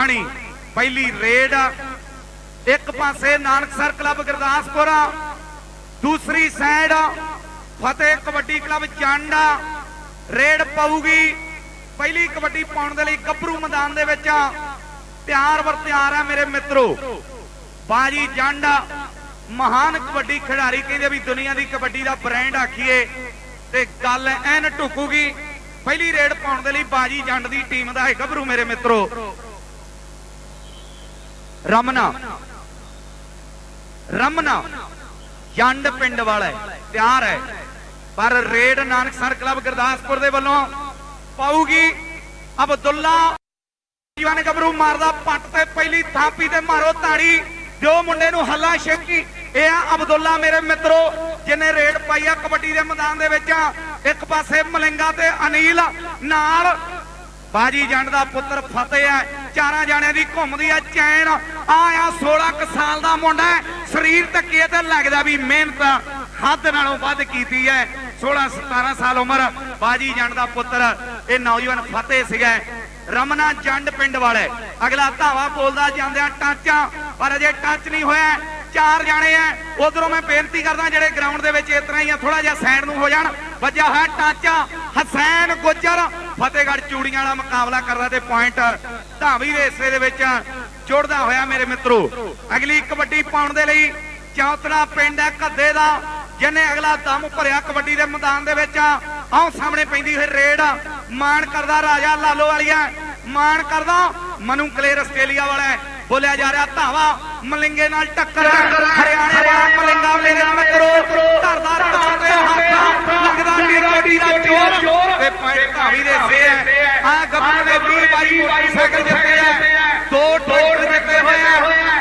ਪਾਣੀ ਪਹਿਲੀ ਰੇਡ ਇੱਕ ਪਾਸੇ ਨਾਨਕਸਰ ਕਲੱਬ ਗੁਰਦਾਸਪੁਰ ਦੂਸਰੀ side Fateh kabaddi club Chanda raid ਪਊਗੀ, ਪਹਿਲੀ ਕਬੱਡੀ ਪਾਉਣ ਦੇ ਲਈ ਗੱਭਰੂ ਮੈਦਾਨ ਦੇ ਵਿੱਚ ਤਿਆਰ ਵਰ ਤਿਆਰ ਹੈ ਮੇਰੇ ਮਿੱਤਰੋ। ਬਾਜੀ ਜੰਡਾ ਮਹਾਨ ਕਬੱਡੀ ਖਿਡਾਰੀ ਕਹਿੰਦੇ ਵੀ ਦੁਨੀਆ ਦੀ ਕਬੱਡੀ ਦਾ ਬ੍ਰਾਂਡ ਆਖੀਏ, ਤੇ ਗੱਲ ਐਨ ਢੁਕੂਗੀ, ਪਹਿਲੀ ਰੇਡ ਪਾਉਣ ਦੇ ਲਈ ਬਾਜੀ ਜੰਡ ਦੀ ਟੀਮ ਦਾ ਹੈ ਗੱਭਰੂ ਮੇਰੇ ਮਿੱਤਰੋ। ਰਮਨਾ। ਰਮਨਾ ਜੰਡ ਪਿੰਡ ਵਾਲਾ ਹੈ, ਹੈ। ਪਰ ਰੇਡ ਨਾਨਕਸਰ ਕਲੱਬ ਗੁਰਦਾਸਪੁਰ ਦੇ ਵੱਲੋਂ ਪਾਊਗੀ ਅਬਦੁੱਲਾ। ਜੀਵਨ ਗੱਭਰੂ ਮਾਰਦਾ ਪੱਟ ਤੇ ਪਹਿਲੀ ਥਾਪੀ ਤੇ ਮਾਰੋ ਤਾੜੀ। ਦਿਓ ਮੁੰਡੇ ਨੂੰ ਹੱਲਾ ਸ਼ੇਕੀ ਇਹ ਆ ਅਬਦੁੱਲਾ ਮੇਰੇ ਮਿੱਤਰੋ ਜਿਨੇ ਰੇਡ ਪਾਈ ਆ ਕਬੱਡੀ ਦੇ ਮੈਦਾਨ ਦੇ ਵਿੱਚ। ਇੱਕ ਪਾਸੇ ਮਲਿੰਗਾ ਤੇ ਅਨੀਲ ਨਾਲ ਬਾਜੀ ਜੰਡ ਦਾ ਪੁੱਤਰ ਫਤਿਹ ਹੈ। ਚਾਰਾਂ ਜਾਣਿਆਂ ਦੀ ਘੁੰਮਦੀ ਆ ਚੈਨ। ਆ 16 ਕੁ ਸਾਲ ਦਾ ਮੁੰਡਾ ਸਰੀਰ ਧੱਕੇ ਤੇ ਲੱਗਦਾ ਵੀ ਮਿਹਨਤ ਹੱਦ ਨਾਲੋਂ ਵੱਧ ਕੀਤੀ ਹੈ। 16 17 ਸਾਲ ਉਮਰ ਬਾਜੀ ਜੰਡ ਦਾ ਪੁੱਤਰ, ਇਹ ਨੌਜਵਾਨ ਫਤਿਹ ਸੀਗਾ। ਰਮਨਾ ਜੰਡ ਪਿੰਡ ਵਾਲੇ ਅਗਲਾ ਧਾਵਾ ਬੋਲਦਾ ਜਾਂਦਿਆਂ ਟਾਂਚਾ, ਪਰ ਅਜੇ ਟੱਚ ਨਹੀਂ ਹੋਇਆ। ਚਾਰ ਜਾਣੇ ਆ। ਉਧਰੋਂ ਮੈਂ ਬੇਨਤੀ ਕਰਦਾ, ਜਿਹੜੇ ਗਰਾਊਂਡ ਦੇ ਵਿੱਚ ਇਸ ਤਰ੍ਹਾਂ ਹੀ ਆ ਥੋੜਾ ਜਿਹਾ ਸਾਈਡ ਨੂੰ ਹੋ ਜਾਣ। ਵੱਜਿਆ ਹੈ ਟਾਂਚਾ। ਹਸੈਨ ਗੁੱਜਰ ਫਤਿਹਗੜ੍ਹ ਚੂੜੀਆਂ ਵਾਲਾ ਮੁਕਾਬਲਾ ਕਰਦਾ ਤੇ ਪੁਆਇੰਟ ਧਾਵੀ ਦੇ ਹਿੱਸੇ ਦੇ ਵਿੱਚ ਜੁੜਦਾ ਹੋਇਆ ਮੇਰੇ ਮਿੱਤਰੋ। ਅਗਲੀ ਕਬੱਡੀ ਪਾਉਣ ਦੇ ਲਈ ਚੌਤਰਾ ਪਿੰਡ ਹੈ ਘੱਦੇ ਦਾ ਜਿਹਨੇ ਅਗਲਾ ਦਮ ਭਰਿਆ ਕਬੱਡੀ ਦੇ ਮੈਦਾਨ ਦੇ ਵਿੱਚ। ਆਹ ਸਾਹਮਣੇ ਪੈਂਦੀ ਹੋਈ ਰੇਡ, ਮਾਣ ਕਰਦਾ ਰਾਜਾ ਲਾਲੋ ਵਾਲੀਆ। ਮਾਣ ਕਰਦਾ ਮਨੂ ਕਲੇਰ ਆਸਟ੍ਰੇਲੀਆ ਵਾਲਾ ਬੋਲਿਆ ਜਾ ਰਿਹਾ ਧਾਵਾ। ਮਲਿੰਗੇ ਨਾਲ ਟੱਕਰ ਹਰਿਆਣੇ ਵਾਲਾ ਮਲਿੰਗਾ ਮੇਰੇ ਮਿੱਤਰੋ ਧਰਦਾ ਧਾਰ ਤੇ ਹੱਥ। ਲੱਗਦਾ ਨੀਰੋਡੀ ਦਾ ਜੋਰ ਤੇ ਪੁਆਇੰਟ ਧਾਵੀ ਦੇ ਸੇ ਹੈ ਆ ਗੱਭਰੂ ਦੇ 20 ਬਾਈ ਮੋਟਰਸਾਈਕਲ ਜਿੱਤੇ ਆ। ਦੋ ਟੋਟ ਜਿੱਤੇ ਹੋਏ ਆ।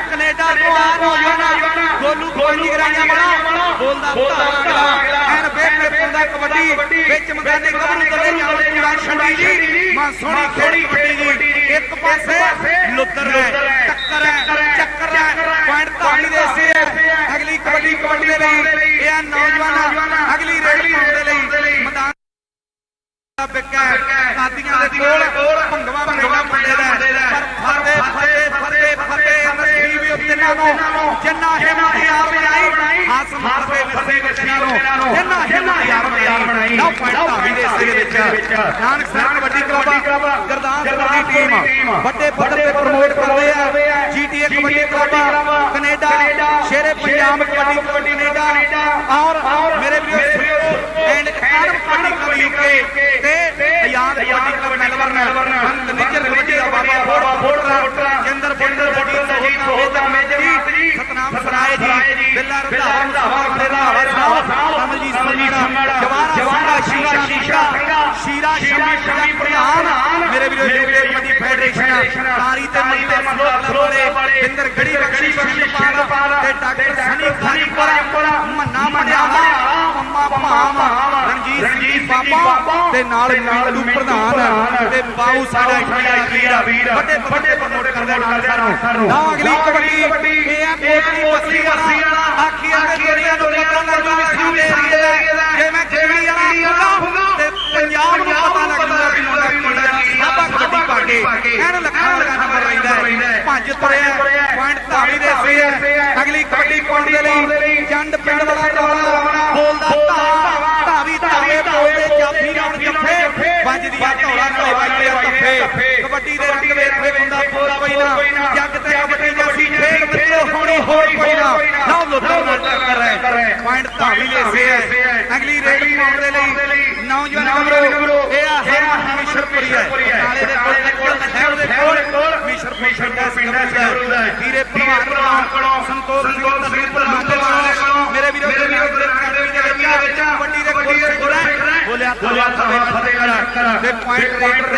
ਕੈਨੇਡਾ ਤੋਂ ਆ ਨੌਜਵਾਨ ਗੋਲੂ ਗੋਲੀ ਗਰਾਈਆਂ ਵਾਲਾ। ਬੋਲਦਾ ਅਗਲਾ। ਐਨ ਕੇ ਪੁੰਦਾ ਕਬੱਡੀ ਵਿੱਚ ਮਗਾਨੇ ਗੱਭਰੂ ਕੱਲੇ ਜਾਓ ਪੂਰਾ ਛੰਡੀ ਜੀ। ਮਾਂ ਸੋਹਣੀ ਖੇੜੀ ਕਬੱਡੀ ਜੀ। ਇੱਕ ਪਾਸੇ ਲੁੱਦਰ ਹੈ। ਟੱਕਰ ਹੈ, ਚੱਕਰ ਹੈ ਪੁਆਇੰਟ ਧਾਵੀ ਦੇ ਸੇ ਹੈ ਅਗਲੀ ਕਬੱਡੀ ਕਬੱਡੀ ਦੇ ਲਈ ਇਹ ਆ ਨੌਜਵਾਨ, ਅਗਲੀ ਰੇਡ ਪਾਉਣ ਦੇ ਲਈ ਮੈਦਾਨ ਦਾ ਬਿੱਕਾ ਕਾਦੀਆਂ ਦੇ ਕੋਲ ਭੰਗਵਾ ਭੰਗਵਾ ਮੁੰਡੇ ਦਾ ਨਸੀਬ ਉਤਨਾਂ ਨੂੰ ਜਿੰਨਾ ਹਿੰਮਤ ਯਾਰ ਬਣਾਈ ਆਸਮਾਨ ਦੇ ਫਤੇ ਬੱਚਿਆਂ ਨੂੰ ਜਿੰਨਾ ਹਿੰਮਤ ਯਾਰ ਬਣਾਈ ਲਓ ਪੁਆਇੰਟ ਧਾਵੀ ਦੇ ਹਿੱਸੇ ਦੇ ਵਿੱਚ ਨਾਨਕ ਸਾਹਿਬ ਕਬੱਡੀ ਕਲੱਬ ਗੁਰਦਾਸਪੁਰ ਦੀ ਟੀਮ ਵੱਡੇ ਪੱਧਰ ਤੇ ਪ੍ਰਮੋਟ ਕਰਦੇ ਆ GTA kabaddi club Canada Shere Punjab kabaddi kabaddi Canada ਔਰ ਮੇਰੇ ਵੀਰੋ ਐਂਡ ਕਾਰਮ ਕਬੱਡੀ ਕਲੱਬ ਯੂਕੇ ਤੇ ਆਜ਼ਾਦ ਕਬੱਡੀ ਕਲੱਬ ਮੈਲਬਰਨ ਸੰਤ ਨਿਜਰ ਕਬੱਡੀ ਦਾ ਬਾਬਾ ਫੋਟਰਾ ਜਿੰਦਰ ਬੁੰਦਰ ਬੁੱਢੀ ਸਜੀਤ ਹੋਤਾ ਮੇਜਰ ਸਤਨਾਮ ਸਰਾਏ ਜੀ ਬਿੱਲਾ ਰੰਧਾਵਾ ਮੁਸਤਫਾ ਰੰਧਾਵਾ ਸਾਹਿਬ ਕਮਲਜੀਤ ਸੰਗੜਾ ਜਵਾਰਾ ਸਿੰਘਾ ਸ਼ੀਸ਼ਾ ਸ਼ੀਰਾ ਸ਼ਮੀ ਸ਼ਮੀ ਪ੍ਰਧਾਨ ਮੇਰੇ ਵੀਰੋ ਯੂਕੇ ਕਬੱਡੀ ਫੈਡਰੇਸ਼ਨ ਕਾਰੀ ਤੇ ਮੰਤੇ ਮਸਲੋਰ ਵਾਲੇ ਬਿੰਦਰ ਗੜੀ ਬਖਸ਼ੀ ਬਖਸ਼ੀਪਾਲ ਤੇ ਡਾਕਟਰ ਸਨੀ ਖਾਨੀਪੁਰ ਮੰਨਾ ਮੜਿਆਲਾ ਮੰਮਾ ਭਾਮ ਰਣਜੀਤ ਬਾਬਾ ਤੇ ਨਾਲ ਮਿੰਟੂ ਪ੍ਰਧਾਨ ਤੇ ਬਾਊ ਸਾਡਾ ਇੰਡੀਆ ਵੀਰ ਵੱਡੇ ਵੱਡੇ ਪ੍ਰਮੋਟ ਕਰਦੇ ਨਾਲ ਸਾਨੂੰ। ਨਾ ਅਗਲੀ ਕਬੱਡੀ ਇਹ ਆ ਕੋਟਲੀ ਬੱਸੀ ਵਾਲਾ ਆਖੀਆਂ ਦੇ ਦੁਨੀਆ ਨੂੰ ਪਤਾ ਲੱਗੂ ਵੀ ਸਾਡੇ ਏਰੀਏ ਦਾ ਜੇ ਮੈਂ ਖੇੜੀ ਵਾਲਾ ਹੁੰਦਾ ਤੇ ਪੰਜਾਬ ਨੂੰ ਪਤਾ ਲੱਗਦਾ ਕਿ ਮੁੰਡਾ ਮੁੰਡਾ ਸਾਬਾ ਕਬੱਡੀ ਪਾ ਕੇ ਐਨ ਲੱਖਾਂ ਲਗਾ ਨੰਬਰ ਰਹਿੰਦਾ ਹੈ। ਪੰਜ ਤੁਰਿਆ ਪੁਆਇੰਟ ਧਾਵੀ ਦੇ ਸੇ ਹੈ ਅਗਲੀ ਕਬੱਡੀ ਪਾਉਣ ਦੇ ਲਈ ਜੰਡ ਪਿੰਡ ਵਾਲਾ ਟੋਲਾ ਬੋਲਦਾ ਧਾਵਾ ਧਾਵੀ ਧਾਵੇ ਬੋਲਦੇ ਜਾਫੀ ਰਾਉਣ ਜੱਫੇ ਵੱਜਦੀ ਆ ਧੌਲਾ ਘੜੇ ਵੱਜਦੇ ਦੇ ਰੰਗ ਵੇਖੇ ਬੰਦਾ ਫੋਰ ਪੈਣਾ ਜੱਗ ਤੇ ਕਬੱਡੀ ਜੈਸੀ ਖੇਡ ਮਿੱਤਰੋ ਹੋਣੀ ਹੋਰ ਪੈਣਾ ਲਓ ਲੁੱਟੋ ਨਾਲ ਟੱਕਰ ਹੈ ਪੁਆਇੰਟ ਧਾਵੀ ਦੇ ਸੇ। ਹੈ ਅਗਲੀ ਰੇਡ ਪਾਉਣ ਦੇ ਲਈ ਨੌਜਵਾਨ ਗੱਭਰੂ ਇਹ ਆ ਹੈਰਾ ਮਿਸ਼ਰਪੁਰੀ ਹੈ। ਨਾਲੇ ਦੇ ਕੋਲ ਤੇ ਕੋਲ ਨਹਿਰ ਦੇ ਕੋਲ ਮਿਸ਼ਰਪੁਰ ਦਾ ਪਿੰਡ ਹੈ ਵੀਰੇ ਭਲਵਾਨ ਕੋਲੋਂ ਸੰਤੋਖ ਸਿੰਘ ਤਸਵੀਰ ਦੇ ਕੋਲੋਂ ਮੇਰੇ ਵੀਰੋ ਦੇ ਵਿੱਚ ਵੱਡੀ ਦੇ ਕੋਲ ਬੋਲਿਆ ਬੋਲਿਆ ਫਤਿਹਗੜ੍ਹ ਤੇ ਪੁਆਇੰਟ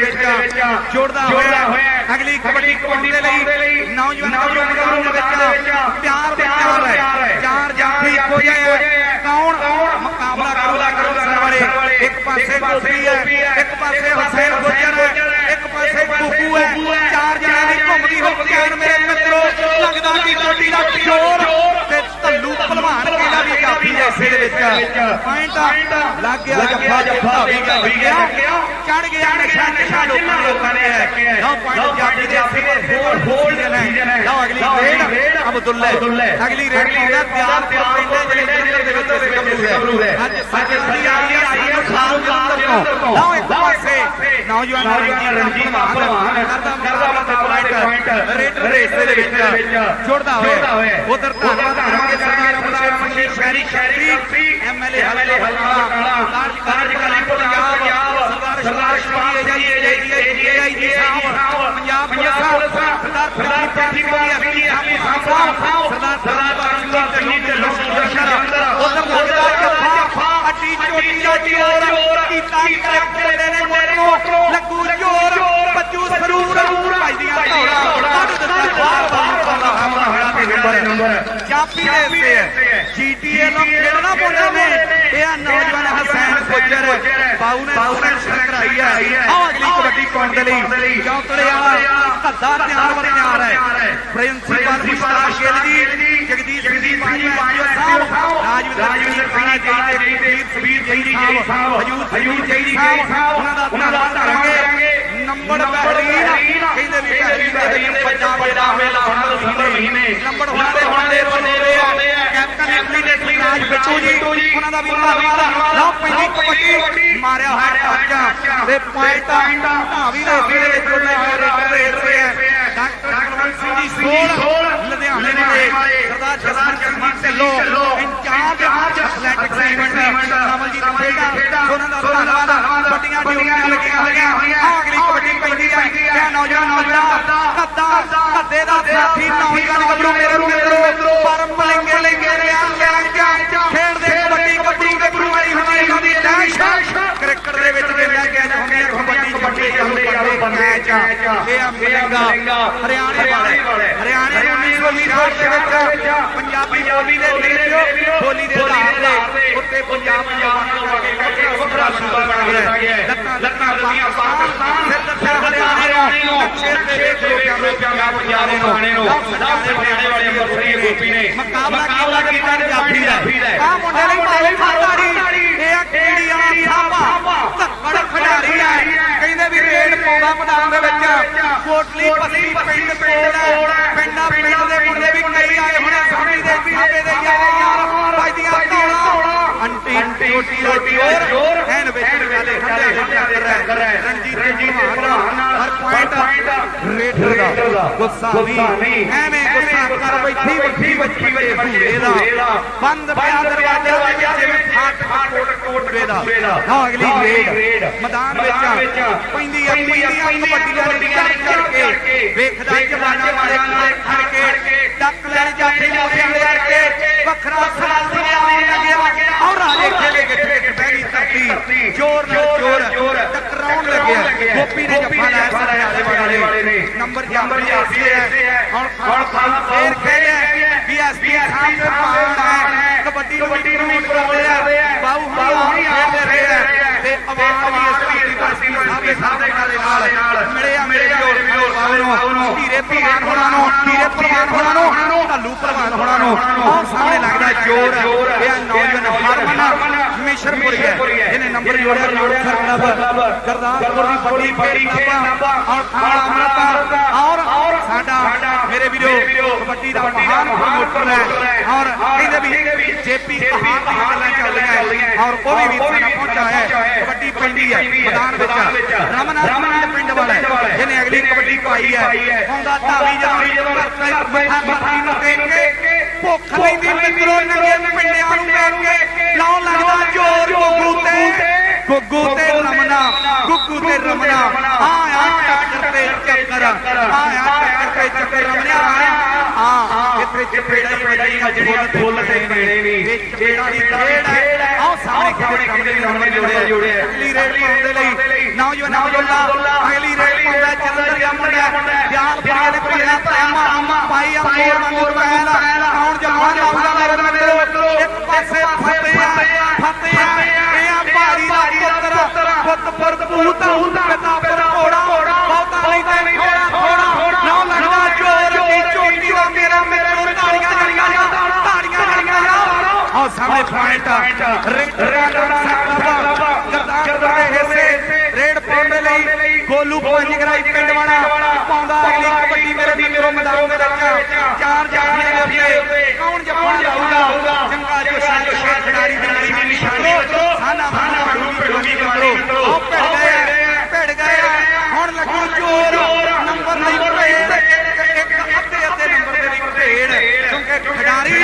ਦੇ ਵਿੱਚ ਜੋੜਦਾ ਹੋਇਆ। ਅਗਲੀ ਕਬੱਡੀ ਕਬੱਡੀ ਦੇ ਲਈ ਨੌਜਵਾਨ ਗੱਭਰੂ ਦੇ ਵਿੱਚ ਪਿਆਰ ਪਿਆਰ ਹੈ। ਚਾਰ ਜਾਫੀ ਇੱਕੋ ਜਿਹੇ ਹੈ। ਕੌਣ? ਮੁਕਾਬਲਾ ਕਰੂਗਾ ਕਰੂਗਾ ਵਾਲੇ। ਇੱਕ ਪਾਸੇ ਗੋਪੀ ਹੈ। ਇੱਕ ਪਾਸੇ ਹੁਸੈਨ ਗੁੱਜਰ ਹੈ। ਇੱਕ ਪਾਸੇ ਕੁੱਕੂ ਹੈ। ਚਾਰ ਜਣਿਆਂ ਦੀ ਘੁੰਮਦੀ ਹੋ ਧਿਆਨ ਮੇਰੇ ਮਿੱਤਰੋ। ਲੱਗਦਾ ਕਿ ਗੋਡੀ ਦਾ ਜ਼ੋਰ। ਤੇ ਧੱਲੂ ਭਲਵਾਨ ਕਿਹਦਾ ਵੀ ਜਾਫੀ ਦੇ ਹਿੱਸੇ ਦੇ ਵਿੱਚ ਪੁਆਇੰਟ ਲੱਗ ਗਿਆ ਜੱਫਾ ਜੱਫਾ ਵੀ ਗਿਆ ਚੜ ਗਿਆ। ਨਸ਼ਾ ਨਸ਼ਾ ਲੋਕਾਂ ਲੋਕਾਂ ਨੇ ਹੈ ਨੌ ਪੁਆਇੰਟ ਜਾਫੀ ਦੇ ਸਿਰ ਹੋਰ ਹੋਲਡ ਨੇ ਲਓ ਅਗਲੀ ਰੇਡ ਅਬਦੁੱਲਾ। ਅਗਲੀ ਰੇਡ ਪਾਉਂਦਾ ਤਿਆਰ ਤਿਆਰ ਪਿੰਡੇ ਜਿਹੜੇ ਦੇ ਵਿੱਚ ਗੱਭਰੂ ਹੈ ਅੱਜ ਅੱਜ ਸਾਡੀ ਆ ਰਹੀ ਹੈ ਖਾਨ ਜਲੰਧਰ ਤੋਂ ਲਓ ਇੱਕ ਪਾਸੇ। ਨੌਜਵਾਨ ਰਣਜੀਤ ਭਲਵਾਨ ਕਰਦਾ ਮੁਕਾਬਲਾ ਤੇ ਪੁਆਇੰਟ ਰੇਡ ਰੇਸ ਦੇ ਵਿੱਚ ਜੁੜਦਾ ਹੋਇਆ। ਉਧਰ ਧੰਨਵਾਦ ਕਰਾਂਗੇ ਸਰਦਾਰ ਅਮਰਦਾਰ ਮੰਡੀ ਸ਼ਹਿਰੀ ਸ਼ਹਿਰੀ ਐਮਐਲਏ ਹਲਕੇ ਹਲਕਾ ਕਾਰਜਕਾਰੀ ਪੰਜਾਬ ਸਰਦਾਰ ਸ਼ਰੀਏ ਜੀ ਜੀ ਜੀ ਤੇ ਜੀਟੀਏ ਨੂੰ ਖੇਡਣਾ ਪਾਉਂਦੇ ਨੇ। ਇਹ ਆ ਨੌਜਵਾਨ ਹਸੈਨ ਗੁੱਜਰ ਬਾਉ ਨੇ ਬਾਉ ਨੇ ਸ਼ਰਕ ਕਰਾਈ ਹੈ ਆਹ ਅਗਲੀ ਕਬੱਡੀ ਪਾਉਣ ਦੇ ਲਈ ਚੌਂਤਲੇ ਵਾਲਾ ਧੱਦਾ ਤਿਆਰ ਵਰ ਤਿਆਰ ਹੈ। ਪ੍ਰਿੰਸੀਪਲ ਮੁਸ਼ਤਾਕ ਗਿੱਲ ਜੀ ਜਗਦੀਸ਼ ਸਿੰਘ ਜੀ ਪਾਣੀ ਸਾਹਿਬ। ਰਾਜਵਿੰਦਰ ਸਿੰਘ ਕਾਲਾ ਜੀ ਜੀ ਸਬੀਰ ਜੀ ਜੀ ਸਾਹਿਬ। ਹਜੂਰ ਹਜੂਰ ਜੀ ਜੀ ਸਾਹਿਬ। ਉਹਨਾਂ ਦਾ ਧੰਨਵਾਦ ਕਰਾਂਗੇ। ਨੰਬਰ ਬਹਿਰੀਨ ਕਹਿੰਦੇ ਵੀ ਬਹਿਰੀਨ ਦੇ ਵਿੱਚ ਜਿਹੜਾ ਮੇਲਾ ਹੋਣਾ ਮਹੀਨੇ। ਨੰਬਰ ਹੁੰਦੇ ਹੁੰਦੇ ਰੋਲੇ ਆ। ਕੈਪਟਨ ਐਮਪੀ ਦੇ ਸ੍ਰੀਰਾਜ ਬਿੱਟੂ ਜੀ ਉਹਨਾਂ ਦਾ ਵੀ ਧੰਨਵਾਦ ਲਓ ਪੈਂਦੀ ਕਬੱਡੀ। ਮਾਰਿਆ ਹੋਇਆ ਟੱਚ। ਤੇ ਪੁਆਇੰਟ ਢਾਵੀ ਦੇ ਦੇ ਵਿੱਚ ਜੁੜਿਆ ਹੋਇਆ ਰੇਡ ਰਹੇ ਹੈ ਡਾਕਟਰ ਕੁਲਵੰਤ ਸਿੰਘ ਜੀ ਸੋਲ। ਲੁਧਿਆਣੇ ਵਾਲੇ। Sardar Jasman Singh Dhillon. In charge athletics event Kamaljit ਖੇਡਾ। ਉਹਨਾਂ ਦਾ ਧੰਨਵਾਦ। ਵੱਡੀਆਂ ਡਿਊਟੀਆਂ ਲੱਗੀਆਂ ਹੋਈਆਂ। ਆਹ ਨੌਜਵਾਨ ਨੌਜਵਾਨ ਕੱਦਾ ਕੱਦੇ ਦਾ ਸਾਥੀ ਨੌਜਵਾਨ ਗੱਭਰੂ ਮੇਰੇ ਮਿੱਤਰੋ ਹੈ ਮੈਚ ਇਹ ਮਿਲੇਗਾ ਹਰਿਆਣੇ ਵਾਲੇ ਹਰਿਆਣੇ ਦੇ 1920 ਦੇ ਵਿੱਚ ਪੰਜਾਬੀ ਬੋਲੀ ਦੇ ਵਿੱਚ ਬੋਲੀ ਦੇ ਆਧਾਰ ਤੇ ਉੱਤੇ ਪੰਜਾਬ ਪੰਜਾਬ ਵੱਖਰਾ ਸੂਬਾ ਬਣ ਗਿਆ ਲੱਤਾਂ ਦੁਨੀਆ ਪਾਕਿਸਤਾਨ ਦੱਸਿਆ ਹਰਿਆਣੇ ਨੂੰ ਤੇ ਲੋਕਾਂ ਨੂੰ ਪੰਜਾਬ ਨੂੰ ਹਰਿਆਣੇ ਵਾਲੇ ਅੰਮ੍ਰਿਤਸਰੀ ਗੋਪੀ ਨੇ। ਮੁਕਾਬਲਾ ਕੀਤਾ ਜਾਫੀ ਦਾ। ਆ ਮੁੰਡੇ ਲਈ ਭਾਵੇਂ ਮਾਤਾੜੀ ਇਹ ਆ ਕੀੜੀ ਵਾਲਾ ਸਾਬਾ ਧੱਕੜ with your and ਐਨ ਵਿੱਚ ਵਿਚਾਲੇ ਖੰਡੇ ਕਰ ਰਿਹਾ ਰਣਜੀਤ ਰਣਜੀਤ ਭਲਵਾਨ ਹਰ ਪੁਆਇੰਟ ਰੇਡਰ ਦਾ ਗੁੱਸਾ ਨਹੀਂ ਐਵੇਂ ਗੁੱਸਾ ਕਰ ਬੈਠੀ ਵੱਖੀ ਵੱਖੀ ਵੱਖੀ ਭੂਰੇ ਦਾ ਬੰਦ ਪਿਆ ਦਰਵਾਜ਼ਾ ਜਿਵੇਂ ਫਾਟ ਫਾਟ ਕੋਟ ਦਾ ਨੇ ਬਹਿ ਧਰਤੀ ਜ਼ੋਰ ਨਾਲ ਜ਼ੋਰ ਟਕਰਾਉਣ ਲੱਗਿਆ ਗੋਪੀ ਨੇ ਜੱਫਾ ਲਾਇਆ ਸਾਰੇ ਵਾਲੇ ਨੇ ਨੰਬਰ ਨੰਬਰ ਜਾਫੀ ਹੈ। ਹੁਣ ਹੁਣ ਖਾਨ ਫੇਰ ਖੇਲਿਆ ਬੀਐਸਪੀ ਸਾਹਮਣੇ ਪਾਉਣ ਹੈ। ਕਬੱਡੀ ਕਬੱਡੀ ਨੂੰ ਵੀ ਕਰਾਉਂਦੇ ਆ। ਬਾਹੂ ਹਰੀ ਖੇਡਦੇ ਰਹੇ ਆ। ਤੇ ਆਵਾਜ਼ ਵੀ ਇਸ ਧਰਤੀ ਸਾਹਮਣੇ ਸਾਹਮਣੇ ਨਾਲ ਮਿਲੇ ਆ ਮੇਰੇ ਵੀਰੋ ਬਾਹੂ ਨੂੰ ਧੀਰੇ ਭਲਵਾਨ ਹੋਣਾ ਨੂੰ ਧੀਰੇ ਭਲਵਾਨ ਹੋਣਾ ਨੂੰ। ਢੱਲੂ ਹੋਣਾ ਨੂੰ ਸਾਹਮਣੇ ਲੱਗਦਾ ਜ਼ੋਰ ਇਹ ਨੌਜਵਾਨ ਹਰਮਨ ਮਿਸ਼ਰਪੁਰੀ ਹੈ ਜਿਹਨੇ ਨੰਬਰ ਜੋੜਿਆ ਲੋੜਸਰ ਕਲੱਬ ਗਰਦਾਸਪੁਰ ਦੀ ਵੱਡੀ ਫੇਰੀ ਨਾਪਾ ਔਰ ਖਾਣਾ ਅਮਰਤਾ ਔਰ ਸਾਡਾ ਮੇਰੇ ਵੀਰੋ ਕਬੱਡੀ ਦਾ ਮਹਾਨ ਪ੍ਰਮੋਟਰ ਹੈ ਔਰ ਕਹਿੰਦੇ ਵੀ ਜੇਪੀ ਮਹਾਨ ਦੀਆਂ ਗੱਲਾਂ ਚੱਲ ਰਹੀਆਂ ਔਰ ਉਹ ਵੀ ਵੀਰ ਸਾਡਾ ਪਹੁੰਚਾ ਹੈ ਕਬੱਡੀ ਪੈਂਦੀ ਹੈ ਮੈਦਾਨ ਵਿੱਚ ਰਮਨ ਰਮਨ ਪਿੰਡ ਵਾਲਾ ਜਿਹਨੇ ਅਗਲੀ ਕਬੱਡੀ ਪਾਈ ਹੈ ਆਉਂਦਾ ਧਾਵੀ ਜਦੋਂ ਕਰਤਾ ਬੈਠਾ ਮੱਥੀ ਨੂੰ ਦੇਖ ਕੇ ਭੁੱਖ ਲੈਂਦੀ ਮਿੱਤਰੋ ਨੰਗੇ ਪਿੰਡਿਆਂ ਨੂੰ ਵੇਖ ਕੇ ਲਾਉ ਲੱਗਦਾ ਜ਼ੋਰ ਗੁੱਗੂ ਤੇ। ਗੁੱਗੂ ਤੇ ਰਮਨਾ ਗੁੱਗੂ ਤੇ ਰਮਨਾ। ਆ ਆ ਟੱਕਰ ਤੇ ਚੱਕਰ ਆ ਆ ਟੱਕਰ ਤੇ ਚੱਕਰ ਰਮਨਿਆ ਆ ਇੱਥੇ ਚਪੇੜਾ ਹੀ ਵੱਡੀ ਜਿਹੜੀਆਂ ਫੁੱਲ ਤੇ ਨੇ। ਵਿੱਚ ਚਪੇੜਾ ਦੀ ਖੇਡ ਹੈ ਆਓ ਸਾਹਮਣੇ ਖੜੇ ਕਮਰੇ ਦੇ ਨੰਬਰ ਜੋੜਿਆ ਜੋੜਿਆ। ਅਗਲੀ ਰੇਡ ਪਾਉਣ ਦੇ ਲਈ। ਨੌਜਵਾਨ ਅਬਦੁੱਲਾ ਅਗਲੀ ਰੇਡ ਪਾਉਂਦਾ ਚੰਦਰ ਦਾ ਮੁੰਡਾ ਬਿਆਨ ਪੀਏ ਨੇ ਭਰਿਆ ਤਾਮਾ ਪਾਈ ਅਮੋਰ ਮੰਗੂ ਪਹਿਲ ਪੁੱਤ ਪਰ ਭੂਤ ਪਿਤਾ ਪਰ ਘੋੜਾ ਬਹੁਤਾ ਨਹੀਂ ਤੇ ਥੋੜਾ ਥੋੜਾ ਨਾ ਲੱਗਦਾ ਜ਼ੋਰ ਦੀ ਚੋਟੀ ਦਾ ਮੇਰਾ ਮਿੱਤਰੋ ਤਾੜੀਆਂ ਜੜੀਆਂ ਜਾ ਤਾੜੀਆਂ ਜੜੀਆਂ ਜਾ ਆ ਸਾਹਮਣੇ ਪੁਆਇੰਟ ਰੇਡਰਾਂ ਸਾਹਿਬ ਗਰਦਾਰ ਦੇ ਹਿੱਸੇ ਰੇਡ ਪਾਉਣ ਦੇ। ਲਈ ਗੋਲੂ ਪੰਜ ਗਰਾਈ ਪਿੰਡ ਵਾਲਾ। ਪਾਉਂਦਾ ਅਗਲੀ ਕਬੱਡੀ ਮੇਰੇ ਵੀਰੋ ਮੈਦਾਨ ਦੇ ਵਿੱਚ ਚਾਰ ਜਾਫੀਆਂ ਦੇ ਉੱਤੇ ਕੌਣ ਜੱਫਾ ਲਾਊਗਾ ਚੰਗਾ ਜੋਸ਼ਾ ਜੋਸ਼ਾ ਖਿਡਾਰੀ ਦੀ ਮੇਰੀ ਵੀ ਨਿਸ਼ਾਨੀ ਸਾਨਾ ਸਾਨਾ ਬੜੂ ਬੜੂਗੀ ਮਿੱਤਰੋ ਉਹ ਭਿੜ ਗਏ ਭਿੜ ਗਏ ਹੁਣ ਲੱਗੂ ਜ਼ੋਰ ਨੰਬਰ ਨਹੀਂ ਭੇੜ ਇੱਕ ਅੱਧੇ ਅੱਧੇ ਨੰਬਰ ਦੇ ਲਈ ਭੇੜ ਕਿਉਂਕਿ ਖਿਡਾਰੀ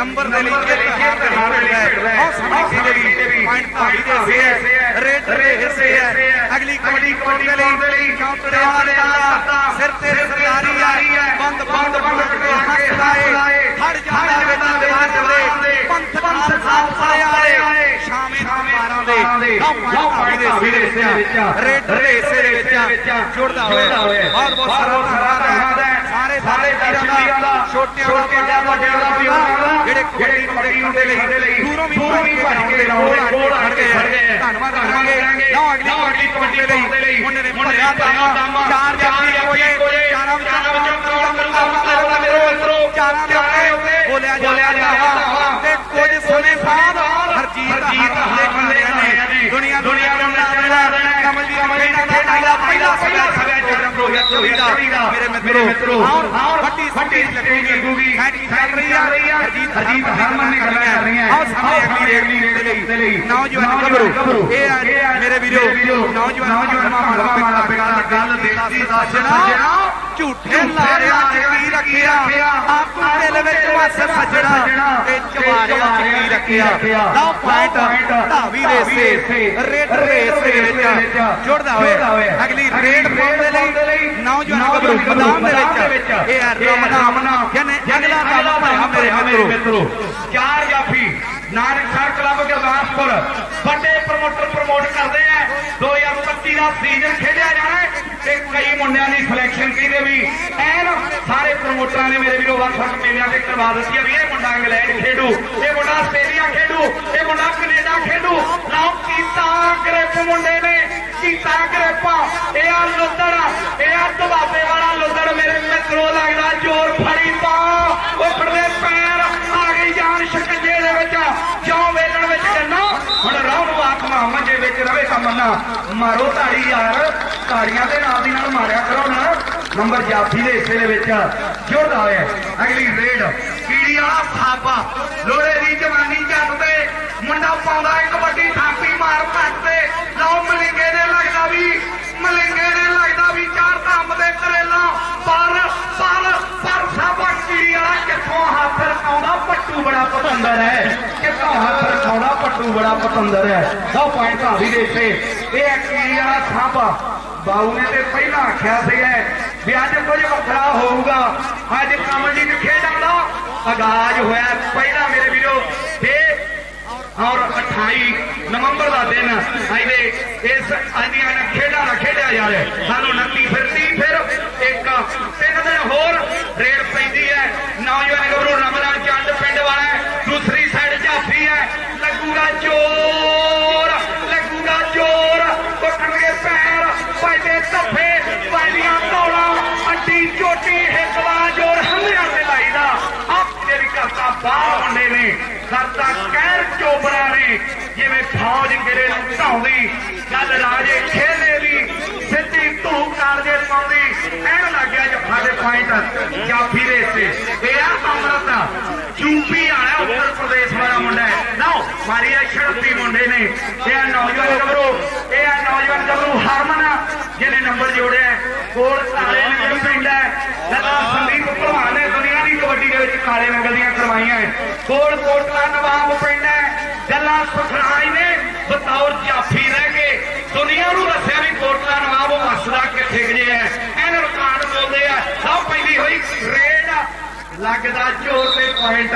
ਨੰਬਰ ਦੇ ਲਈ ਇੱਕ ਹਾਰ ਦੇ ਹਾਰ ਹੈ। ਉਹ ਸਮੇਂ ਸੀ ਦੇ ਵੀ ਪੁਆਇੰਟ ਭਾਗੀ ਦੇ ਹਿੱਸੇ ਹੈ। ਰੇਡ ਦੇ ਹਿੱਸੇ ਹੈ। ਅਗਲੀ ਕਬੱਡੀ ਕਬੱਡੀ ਦੇ ਲਈ ਕਾਉਂਟਰ ਵਾਲਾ ਟਾਲਾ ਸਿਰ ਤੇ ਸਰਦਾਰੀ ਆ ਬੰਦ ਬੰਦ ਬੰਦ ਕੇ ਹੱਥ ਲਾਏ। ਹੜ ਜਾਂਦਾ ਵੇਲਾ ਦੇ। ਵਾਸਤੇ ਪੰਥ ਪੰਥ ਸਾਫ਼ ਸਾਰੇ ਆਏ। ਸ਼ਾਮੇ ਤਲਵਾਰਾਂ ਦੇ। ਲਓ ਭਾਗੀ ਦੇ ਹਿੱਸੇ ਦੇ ਵਿੱਚ ਰੇਡ ਦੇ ਹਿੱਸੇ ਦੇ ਵਿੱਚ ਵੀਰਾਂ ਦਾ ਛੋਟਿਆਂ ਦਾ ਵੱਡਿਆਂ ਦਾ ਜਿਹੜੇ ਕਬੱਡੀ ਦੇਖਣ ਦੇ ਲਈ ਦੂਰੋਂ ਵੀ ਭੱਜ ਕੇ ਲਾਉਂਦੇ ਕੋਲ ਹਟ ਗਏ ਧੰਨਵਾਦ ਕਰਾਂਗੇ। ਲਓ ਅਗਲੀ ਕਬੱਡੀ ਕਬੱਡੀ ਦੇ ਲਈ। ਮੁੰਡੇ ਨੇ ਭਰਿਆ ਦਮ ਚਾਰ ਜਾਫੀ ਕੋਲੇ ਚਾਰਾਂ ਵਿੱਚੋਂ ਮੇਰੇ ਮਿੱਤਰੋ ਚਾਰਾਂ ਦੇ ਉੱਤੇ ਬੋਲਿਆ ਜਾਂਦਾ ਤੇ ਕੁਝ ਸਮੇਂ ਬਾਅਦ ਹਰਜੀਤ ਹੱਥ 24 ਮੇਰੇ ਮਿੱਤਰੋ ਔਰ ਫੱਟੀ ਫੱਟੀ ਲੱਗੂਗੀ। ਸਾਡੀ ਚੱਲ ਰਹੀ ਆ ਹਰਜੀਤ ਹਰਜੀਤ ਹਰਮਨ ਨੇ ਗੱਲਾਂ ਕਰ ਰਹੀਆਂ ਔਰ ਸਾਹਮਣੇ ਅਗਲੀ ਰੇਡ ਦੇ ਲਈ। ਨੌਜਵਾਨ ਕਬਰੋ ਇਹ ਮੇਰੇ ਵੀਰੋ ਨੌਜਵਾਨ ਨੌਜਵਾਨ ਮਾਮਾ ਮਾਲਾ ਪਿਆਰ ਗੱਲ ਦੇਖਦੀ ਦਾ ਜਨਾਬ ਝੂਠੇ ਲਾਰਿਆਂ ਚ ਕੀ ਰੱਖਿਆ? ਆਪ ਦਿਲ ਵਿੱਚ ਵਸ ਸੱਜਣਾ ਤੇ ਚਵਾਰਿਆਂ ਚ ਕੀ ਰੱਖਿਆ? ਲਓ ਪੁਆਇੰਟ ਢਾਵੀ ਰੇਸੇ ਰੇਡ ਰੇਸ ਦੇ ਵਿੱਚ ਜੁੜਦਾ ਹੋਇਆ ਅਗਲੀ ਰੇਡ ਪਾਉਣ ਦੇ ਲਈ ਨੌਜਵਾਨ ਗੱਭਰੂ ਮੈਦਾਨ ਦੇ ਵਿੱਚ ਇਹ ਹੈ ਰਮਨਾ। ਯਾਨੀ ਅਗਲਾ ਕੰਮ ਭਰਿਆ ਮੇਰੇ ਮਿੱਤਰੋ। ਚਾਰ ਜਾਫੀ ਨਾਨਕਸਰ ਕਲੱਬ ਗੁਰਦਾਸਪੁਰ। ਵੱਡੇ ਪ੍ਰਮੋਟਰ ਪ੍ਰਮੋਟ ਕਰਦੇ ਆ। 2025 ਦਾ ਸੀਜ਼ਨ ਖੇਡਿਆ ਜਾਣਾ ਤੇ ਕਈ ਮੁੰਡਿਆਂ ਦੀ ਸਿਲੈਕਸ਼ਨ ਕੀਦੇ ਵੀ? ਐਨ ਸਾਰੇ ਪ੍ਰਮੋਟਰਾਂ ਨੇ ਮੇਰੇ ਵੀਰੋ, ਵੱਖ ਵੱਖ ਮੇਲਿਆਂ ਤੇ ਕਰਵਾ ਦਿੱਤੀ ਹੈ ਵੀ ਇਹ ਮੁੰਡਾ ਇੰਗਲੈਂਡ ਖੇਡੂ, ਇਹ ਮੁੰਡਾ ਆਸਟ੍ਰੇਲੀਆ ਖੇਡੂ, ਇਹ ਮੁੰਡਾ ਕੈਨੇਡਾ ਖੇਡੂ। ਲਓ, ਕੀਤਾ ਗ੍ਰਿਪ ਮੁੰਡੇ ਨੇ, ਕੀਤਾ ਗ੍ਰਿਪਾ ਰਵੇ ਮਾਰੋ ਤਾੜੀ ਯਾਰ। ਤਾੜੀਆਂ ਦੇ ਨਾਲ ਦੀ ਨਾਲ ਮਾਰਿਆ ਕਰੋ ਨਾ। ਨੰਬਰ ਜਾਫੀ ਦੇ ਹਿੱਸੇ ਦੇ ਵਿੱਚ। ਜੁੜਦਾ ਹੋਇਆ ਅਗਲੀ ਰੇਡ। ਕੀੜੀ ਥਾਪਾ। ਲੋੜੇ ਦੀ ਜਵਾਨੀ ਜੱਟ ਤੇ ਮੁੰਡਾ ਪਾਉਂਦਾ ਇੱਕ ਵੱਡੀ ਥਾਪੀ ਮਾਰ ਪੱਟ ਤੇ। ਲਓ ਮਲਿੰਗੇ ਦੇ ਲੱਗਦਾ ਵੀ, ਮਲਿੰਗੇ ਦੇ ਲੱਗਦਾ ਵੀ ਚਾਰ ਧੰਮ ਦੇ ਕਰੇਲਾ। ਪਰ ਪਰ ਪਰ ਸਾਬਾ ਕੀੜੀ ਵਾਲਾ ਕਿੱਥੋਂ ਹੱਥ ਰਖਾਉਂਦਾ ਪੱਟੂ ਬੜਾ ਪਤੰਦਰ ਹੈ। ਹੱਥ ਰਖਾਉਂਦਾ ਪੱਟੂ ਬੜਾ ਪਤੰਦਰ ਹੈ। ਲਓ ਪੁਆਇੰਟ ਭਾਵੀ ਦੇ ਇੱਥੇ ਇਹ ਹੈ ਵਾਲਾ ਥਾਪਾ ਬਾਊ ਨੇ ਤੇ ਪਹਿਲਾਂ ਆਖਿਆ ਸੀਗਾ ਵੀ ਅੱਜ ਕੁਝ ਵੱਖਰਾ ਹੋਊਗਾ। ਅੱਜ ਕਮਲਜੀਤ ਖੇਡਾਂ ਦਾ ਆਗਾਜ਼ ਹੋਇਆ ਪਹਿਲਾਂ ਮੇਰੇ ਵੀਰੋ, ਤੇ ਔਰ 28 ਨਵੰਬਰ ਦਾ ਦਿਨ ਇਹਦੇ ਇਸ ਆਂਦੀਆਂ ਨੇ ਖੇਡਾਂ ਦਾ ਖੇਡਿਆ ਜਾ ਰਿਹਾ ਸਾਨੂੰ 29 ਫਿਰ 30 ਫਿਰ ਇੱਕ ਤਿੰਨ ਦਿਨ ਹੋਰ ਰੇਡ ਕਰਤਾ ਮੁੰਡੇ ਨੇ। ਕਰਤਾ ਕਹਿਰ ਚੋਬਰਾ ਨੇ, ਜਿਵੇਂ ਫੌਜ ਗਿਰੇ ਨੂੰ ਢਾਉਂਦੀ, ਗੱਲ ਰਾਜੇ ਖੇਲੇ ਦੀ, ਸਿੱਧੀ ਧੂ ਕਾਲਜੇ ਪਾਉਂਦੀ। ਐਨ ਲੱਗਿਆ ਜੱਫਾ ਦੇ ਪੁਆਇੰਟ ਜਾਫੀ ਦੇ ਤੇ। ਇਹ ਆ ਅੰਮ੍ਰਿਤ ਯੂਪੀ ਵਾਲਾ ਉੱਤਰ ਪ੍ਰਦੇਸ਼ ਵਾਲਾ ਮੁੰਡਾ ਹੈ। ਲਓ, ਮਾਰੀ ਆ ਮੁੰਡੇ ਨੇ। ਇਹ ਆ ਨੌਜਵਾਨ ਗੱਭਰੂ ਇਹ ਆ ਨੌਜਵਾਨ ਗੱਭਰੂ ਹਰਮਨ, ਜਿਹਨੇ ਨੰਬਰ ਜੋੜਿਆ ਕੋਲ ਕਾਲੇ ਨੰਗਲ ਪਿੰਡ ਹੈ। ਲਗਾ ਸੰਦੀਪ ਭਲਵਾਨ ਨੇ ਦੁਨੀਆ ਕਬੱਡੀ ਦੇ ਵਿੱਚ ਕਾਲੇ ਨੰਗਲ ਦੀਆਂ ਕਰਵਾਈਆਂ ਹੈ। ਕੋਲ ਕੋਟਲਾ ਨਵਾਬ ਪਿੰਡ ਹੈ ਗੱਲਾਂ ਸੁਖਰਾਜ ਨੇ ਬਤੌਰ ਜਾਫੀ ਰਹਿ ਕੇ ਦੁਨੀਆ ਨੂੰ ਦੱਸਿਆ ਵੀ ਕੋਟਲਾ ਨਵਾਬ ਮਸਲਾ ਕਿੱਥੇ ਗਏ ਹੈ। ਐਨ ਰਿਕਾਰਡ ਬੋਲਦੇ ਆ ਸਭ ਪੈਂਦੀ ਹੋਈ ਰੇਡ। ਲੱਗਦਾ ਜ਼ੋਰ ਤੇ ਪੁਆਇੰਟ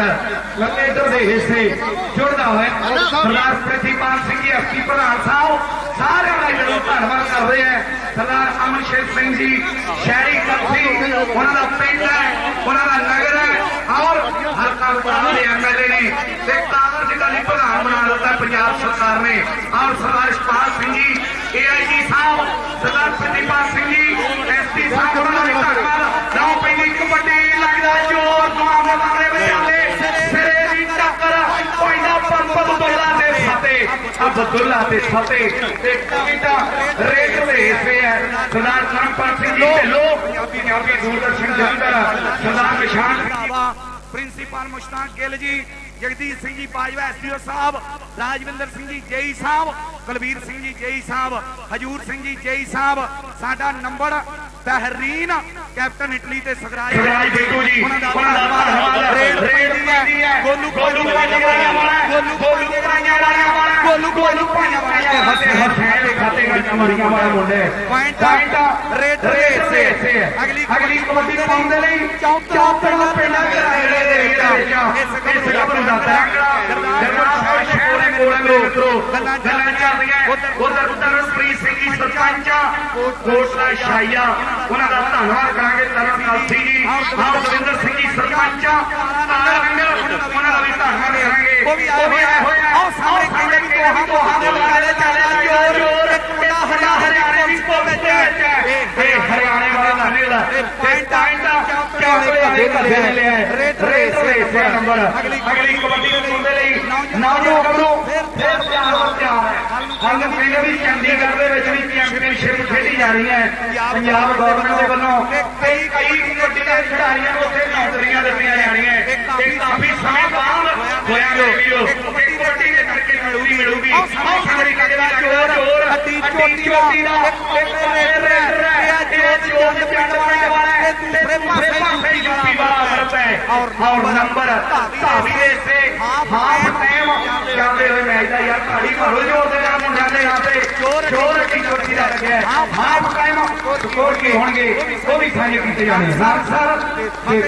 ਲੰਮੇ ਇਧਰ ਦੇ ਹਿੱਸੇ ਜੁੜਦਾ ਹੋਇਆ। ਸਰਦਾਰ ਪ੍ਰਤੀਪਾਲ ਸਿੰਘ ਜੀ ਅਸਤੀ ਪ੍ਰਧਾਨ ਸਾਹਿਬ ਸਾਰਿਆਂ ਦਾ ਜਦੋਂ ਧੰਨਵਾਦ ਕਰਦੇ ਆ। ਸਰਦਾਰ ਅਮਨਸ਼ੇਰ ਸਿੰਘ ਜੀ, ਸ਼ਹਿਰੀ ਕਲਸੀ ਉਹਨਾਂ ਦਾ ਪਿੰਡ ਹੈ, ਉਹਨਾਂ ਦਾ ਨਗਰ ਹੈ ਔਰ ਹਲਕਾ ਬਟਾਲਾ ਦੇ ਐਮਐਲਏ ਨੇ ਤੇ ਕਾਂਗਰਸ ਅਕਾਲੀ ਪ੍ਰਧਾਨ ਬਣਾ ਦਿੱਤਾ ਪੰਜਾਬ ਸਰਕਾਰ ਨੇ। ਔਰ ਸਰਦਾਰ ਇਸ਼ਪਾਲ ਸਿੰਘ ਜੀ ਏਆਈਜੀ ਸਾਹਿਬ, ਸਰਦਾਰ ਪ੍ਰਤੀਪਾਲ ਸਿੰਘ ਜੀ ਐਸਪੀ ਸਾਹਿਬ, ਉਹਨਾਂ ਦਾ ਧੰਨਵਾਦ। ਲਓ ਪੈਂਦੀ ਕਬੱਡੀ ਲੱਗਦਾ ਜ਼ੋਰ ਦੁਆਵਾਂ ਦੇ ਅਬਦੁੱਲਾ ਤੇ ਫਤਿਹ ਤੇ ਕਵਿਤਾ ਰੇਟ ਰੇਸ ਹੈ। ਸਰਦਾਰ ਕਰਮਪਾਲ ਸਿੰਘ ਜੀ ਢਿੱਲੋਂ ਪੰਜਾਬੀ ਦੂਰਦਰਸ਼ਨ ਜਲੰਧਰ ਸਰਦਾਰ ਨਿਸ਼ਾਨ ਪ੍ਰਿੰਸੀਪਲ ਮੁਸ਼ਤਾਕ ਗਿੱਲ ਜੀ ਜਗਦੀਸ਼ ਸਿੰਘ ਜੀ ਬਾਜਵਾ ਐਸਡੀਓ ਸਾਹਿਬ ਰਾਜਵਿੰਦਰ ਸਿੰਘ ਜੀ ਜੇਈ ਸਾਹਿਬ ਕੁਲਵੀਰ ਸਿੰਘ ਜੀ ਜੇਈ ਸਾਹਿਬ ਹਜੂਰ ਸਿੰਘ ਜੀ ਜੇਈ ਸਾਹਿਬ ਸਾਡਾ ਨੰਬਰ ਬਹਿਰੀਨ ਕੈਪਟਨ ਇਟਲੀ ਤੇ ਸਗਰਾਜ ਬਿੱਟੂ ਜੀ ਉਹਨਾਂ ਦਾ ਧੰਨਵਾਦ ਰੇਡ ਰੇਡ ਪੈਂਦੀ ਹੈ। ਗੋਲੂ ਗੋਲੂ ਪਾਈਆਂ ਵਾਲਾ ਗੋਲੂ ਗੋਲੂ ਪਾਈਆਂ ਵਾਲਾ ਗੋਲੂ ਗੋਲੂ ਪਾਈਆਂ ਵਾਲਾ ਹੱਥੇ ਹੱਥੇ ਖਾਤੇ ਗਾਈਆਂ ਮਾਰੀਆਂ ਵਾਲੇ ਮੁੰਡੇ ਪੁਆਇੰਟ ਰੇਡ ਰੇਸ ਅਗਲੀ ਅਗਲੀ ਕਬੱਡੀ ਪਾਉਣ ਦੇ ਲਈ ਚੌਥਾ ਪਿੰਡ ਪਿੰਡ ਘਰਾੜੇ ਦੇ ਵਿੱਚ ਇਸ ਗੱਭਰੂ ਦਾ ਤਰਾਂਗੜਾ ਦਰਬਾਰ ਸਾਹਿਬ ਸ਼ਹਿਰ ਦੇ ਕੋਲੋਂ ਮਿੱਤਰੋ ਗੱਲਾਂ ਚੱਲਦੀਆਂ ਉਧਰ ਉਧਰ ਪ੍ਰੀਤ ਸਿੰਘ ਜੀ ਸਰਪੰਚ ਕੋਟਲਾ ਸ਼ਾਈਆ ਉਹਨਾਂ ਦਾ ਧੰਨਵਾਦ ਕਰਾਂਗੇ ਤਰਨਤਾਲ ਸਿੰਘ ਜੀ ਆਪ ਦਵਿੰਦਰ ਸਿੰਘ ਜੀ ਸਰਪੰਚ ਤਾਰੰਗ ਉਹਨਾਂ ਦਾ ਵੀ ਧੰਨਵਾਦ ਕਰਾਂਗੇ ਉਹ ਵੀ ਆਏ ਹੋਏ ਆ ਆਓ ਸਾਹਮਣੇ ਕਹਿੰਦੇ ਵੀ ਦੋਹਾਂ ਦੋਹਾਂ ਦੇ ਮੁਕਾਬਲੇ ਚੱਲਦਾ ਜੋਰ ਜੋਰ ਇੱਕ ਮੁੰਡਾ ਹਰਿਆ ਹਰਿਆਣੇ ਦੀ ਪੁਲਿਸ ਵਿੱਚ ਹੈ ਇਹ ਹਰਿਆਣੇ ਵਾਲਾ ਨਾਨੇ ਦਾ ਇਹ ਤੇ ਪੁਆਇੰਟ ਪੁਆਇੰਟ ਵਾਲੇ ਘਰੇ ਨੇ ਲਿਆ ਰੇਸ ਰੇਸ ਹੈ ਨੰਬਰ। ਅਗਲੀ ਕਬੱਡੀ ਪਾਉਣ ਦੇ ਲਈ ਨੌਜਵਾਨ ਗੱਭਰੂ ਫਿਰ ਤਿਆਰ ਹੋ। ਤਿਆਰ ਹੈ ਹਾਲ ਕਹਿੰਦੇ ਵੀ ਚੰਡੀਗੜ੍ਹ ਦੇ ਵਿੱਚ ਵੀ ਚੈਂਪੀਅਨਸ਼ਿਪ ਖੇਡੀ ਜਾ ਰਹੀ ਹੈ। ਪੰਜਾਬ ਗਵਰਨਮੈਂਟ ਦੇ ਵੱਲੋਂ ਕਈ ਕਈ ਕਬੱਡੀ ਦੇ ਖਿਡਾਰੀਆਂ ਨੂੰ ਉੱਥੇ ਨੌਕਰੀਆਂ ਦਿੱਤੀਆਂ ਜਾਣੀਆਂ ਇਹ ਕਾਫੀ ਸਮੇਂ ਬਾਅਦ ਹੋਇਆ ਇਹ ਕਬੱਡੀ ਦੇ ਕਰਕੇ ਮਿਲੂਗੀ ਮਿਲੂਗੀ। ਆਹ ਸਾਹਮਣੇ ਕਹਿੰਦਾ ਜੋਰ ਜੋਰ। ਅੱਡੀ ਚੋਟੀ ਦਾ ਇੱਕ ਹੈ ਇਹ ਜੋਰ ਚੰਦ ਪਿੰਡ ਵਾਲਾ ਤੇ ਦੂਸਰੇ ਪਾਸੇ ਯੂਪੀ ਵਾਲਾ ਅਮਰਤ ਹੈ ਔਰ ਨੰਬਰ ਧਾਵੀ ਦੇ ਸੇ ਹਾਫ ਟਾਈਮ ਜਾਂਦੇ ਹੋਏ ਮੈਚ ਦਾ ਯਾਰ ਧਾੜੀ ਭਰੋ ਜੋਰ ਦੇ ਨਾਲ ਮੁੰਡਿਆਂ ਦੇ ਹੱਥੇ ਜੋਰ ਅੱਡੀ ਚੋਟੀ ਦਾ ਲੱਗਿਆ ਹਾਫ ਟਾਈਮ ਸਕੋਰ ਕੀ ਹੋਣਗੇ ਉਹ ਵੀ ਸਾਂਝੇ ਕੀਤੇ ਜਾਣੇ ਸਰ ਸਰ ਤੇ